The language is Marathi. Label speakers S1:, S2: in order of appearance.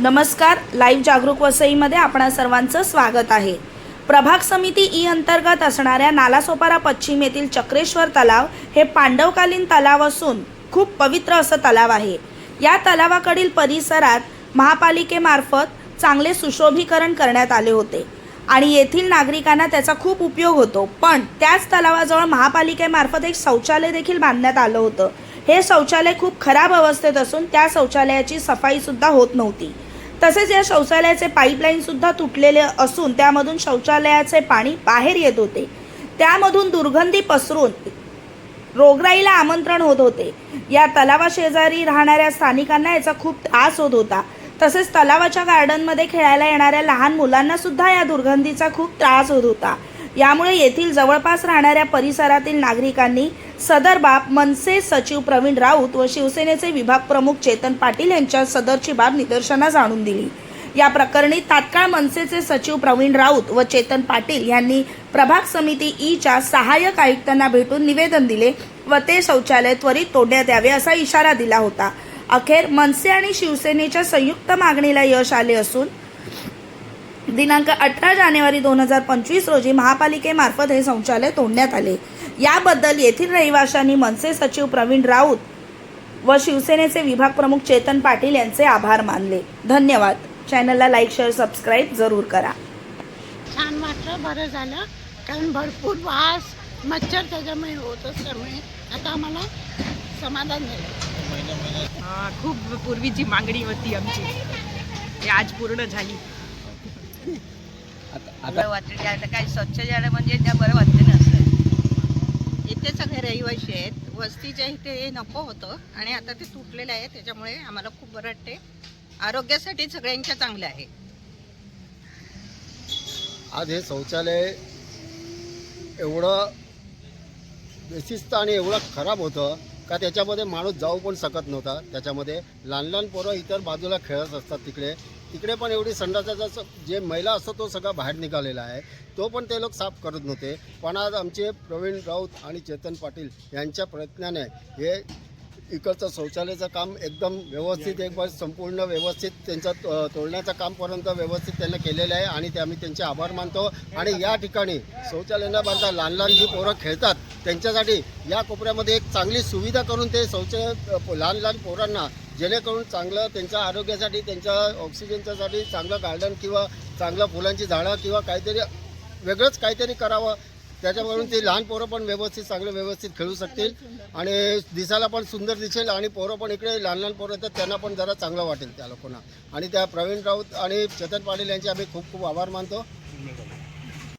S1: नमस्कार लाईव्ह जागरूक वसईमध्ये आपणा सर्वांचं स्वागत आहे. प्रभाग समिती ई अंतर्गत असणाऱ्या नालासोपारा पश्चिम येथील चक्रेश्वर तलाव हे पांडवकालीन तलाव असून खूप पवित्र असं तलाव आहे. या तलावाकडील परिसरात महापालिकेमार्फत चांगले सुशोभीकरण करण्यात आले होते आणि येथील नागरिकांना त्याचा खूप उपयोग होतो. पण त्याच तलावाजवळ महापालिकेमार्फत एक शौचालय देखील बांधण्यात आलं होतं. हे शौचालय खूप खराब अवस्थेत असून त्या शौचालयाची सफाईसुद्धा होत नव्हती. तसेच या शौचालयाचे पाईपलाईन सुद्धा तुटलेले असून त्यामधून शौचालयाचे पाणी बाहेर येत होते. त्यामधून दुर्गंधी पसरून रोगराईला आमंत्रण होत होते. या तलावाशेजारी राहणाऱ्या स्थानिकांना याचा खूप त्रास होत होता. तसेच तलावाच्या गार्डनमध्ये खेळायला येणाऱ्या लहान मुलांना सुद्धा या दुर्गंधीचा खूप त्रास होत होता. यामुळे येथील जवळपास राहणाऱ्या परिसरातील नागरिकांनी सदर बाब मनसे सचिव प्रवीण राऊत व शिवसेनेचे विभाग प्रमुख चेतन पाटील यांच्या सदरची बाब निदर्शनास आणून दिली. या प्रकरणी तात्काळ मनसेचे सचिव प्रवीण राऊत व चेतन पाटील यांनी प्रभाग समिती e ईच्या सहाय्यक आयुक्तांना भेटून निवेदन दिले व ते शौचालय त्वरित तोडण्यात यावे असा इशारा दिला होता. अखेर मनसे आणि शिवसेनेच्या संयुक्त मागणीला यश आले असून दिनांक अठरा जानेवारी दोन हजार पंचवीस रोजी महापालिकेमार्फत हे शौचालय तोडण्यात आले. याबद्दल येथील रहिवाशांनी मनसे सचिव प्रवीण राऊत व शिवसेनेचे विभाग प्रमुख चेतन पाटील यांचे आभार मानले. धन्यवाद. चॅनलला लाईक शेअर सबस्क्राईब जरूर करा.
S2: छान वाटलं बरं झालं. कारण भरपूर वास मच्छर त्याच्यामुळे होत असल्यामुळे आता आम्हाला समाधान मिळेल
S3: हा, खूप पूर्वीची मागणी होती आमची. आज पूर्ण झाली.
S4: बरं वाटतं आता काय स्वच्छ झालं म्हणजे त्या बरं वाटते ना असं. इथे सगळे रहिवाशी आहेत. वस्तीच्या इथे हे नको होतं आणि आता ते तुटलेलं आहे त्याच्यामुळे आम्हाला खूप बरं वाटते. आरोग्यासाठी सगळ्यांच्या चांगलं आहे.
S5: आज हे शौचालय एवढं बेशिस्त आणि एवढं खराब होतं का त्याच्यामध्ये माणूस जाऊ पण शकत नव्हता. त्याच्यामध्ये लहान लहान पोरं इतर बाजूला खेळत असतात तिकडे. तिकडे पण एवढी संडासाचा जे मैला असतो तो सगळा बाहेर निघालेला आहे. तो पण ते लोक साफ करत नव्हते. पण आज आमचे प्रवीण राऊत आणि चेतन पाटील यांच्या प्रयत्नाने हे इकडचं शौचालयाचं काम एकदम व्यवस्थित एक संपूर्ण व्यवस्थित त्यांचं तोडण्याचं कामपर्यंत व्यवस्थित त्यांना केलेलं आहे आणि ते आम्ही त्यांचे आभार मानतो. आणि या ठिकाणी शौचालयाला बांधता लहान लहान जी पोरं खेळतात त्यांच्यासाठी या कोपऱ्यामध्ये एक चांगली सुविधा करून ते शौचालय लहान लहान पोरांना जेणेकरून चांगलं त्यांच्या आरोग्यासाठी त्यांच्या ऑक्सिजनच्यासाठी चांगलं गार्डन किंवा चांगलं फुलांची झाडं किंवा काहीतरी वेगळंच काहीतरी करावं त्याच्यावरून ते लहान पोरं पण व्यवस्थित चांगलं व्यवस्थित खेळू शकतील. आणि दिसायला पण सुंदर दिसेल आणि पोरं पण इकडे लहान लहान पोरं येतात त्यांना पण जरा चांगलं वाटेल त्या लोकांना. आणि त्या प्रवीण राऊत आणि चेतन पाटील यांचे आम्ही खूप खूप आभार मानतो.